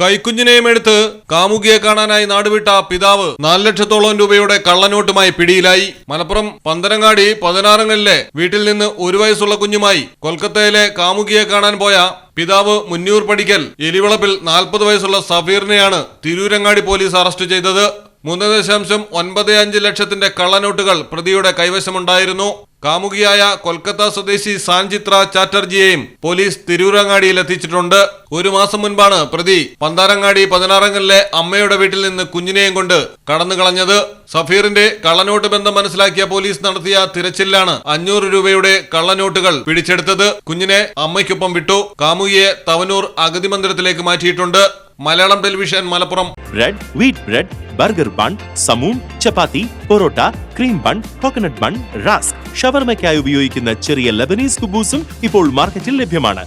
കൈക്കുഞ്ഞിനെയും എടുത്ത് കാമുകിയെ കാണാനായി നാടുവിട്ട പിതാവ് നാല് ലക്ഷത്തോളം രൂപയുടെ കള്ളനോട്ടുമായി പിടിയിലായി. മലപ്പുറം പന്തനങ്ങാടി പതിനാറങ്ങളിലെ വീട്ടിൽ നിന്ന് ഒരു വയസ്സുള്ള കുഞ്ഞുമായി കൊൽക്കത്തയിലെ കാമുകിയെ കാണാൻ പോയ പിതാവ് മുന്നൂർ പടിക്കൽ എലിവളപ്പിൽ നാൽപ്പത് വയസ്സുള്ള സഫീറിനെയാണ് തിരൂരങ്ങാടി പോലീസ് അറസ്റ്റ് ചെയ്തത്. മൂന്ന് ദശാംശം ഒൻപത് അഞ്ച് ലക്ഷത്തിന്റെ കള്ളനോട്ടുകൾ പ്രതിയുടെ കൈവശമുണ്ടായിരുന്നു. കാമുകിയായ കൊൽക്കത്ത സ്വദേശി സാൻചിത്ര ചാറ്റർജിയെയും പോലീസ് തിരൂരങ്ങാടിയിൽ എത്തിച്ചിട്ടുണ്ട്. ഒരു മാസം മുൻപാണ് പ്രതി പന്താരങ്ങാടി പതിനാറങ്ങലിലെ അമ്മയുടെ വീട്ടിൽ നിന്ന് കുഞ്ഞിനെയും കൊണ്ട് കടന്നു കളഞ്ഞത്. സഫീറിന്റെ കള്ളനോട്ട് ബന്ധം മനസ്സിലാക്കിയ പോലീസ് നടത്തിയ തിരച്ചിലാണ് അഞ്ഞൂറ് രൂപയുടെ കള്ളനോട്ടുകൾ പിടിച്ചെടുത്തത്. കുഞ്ഞിനെ അമ്മയ്ക്കൊപ്പം വിട്ടു. കാമുകിയെ തവനൂർ അഗതി മന്ദിരത്തിലേക്ക് മാറ്റിയിട്ടുണ്ട്. Malayalam television Malappuram. Bread wheat bread burger bun സമൂൺ chapati parotta cream bun coconut bun rusk ഷവർമയ്ക്കായി ഉപയോഗിക്കുന്ന ചെറിയ ലബനീസ് കുബൂസും ഇപ്പോൾ മാർക്കറ്റിൽ ലഭ്യമാണ്.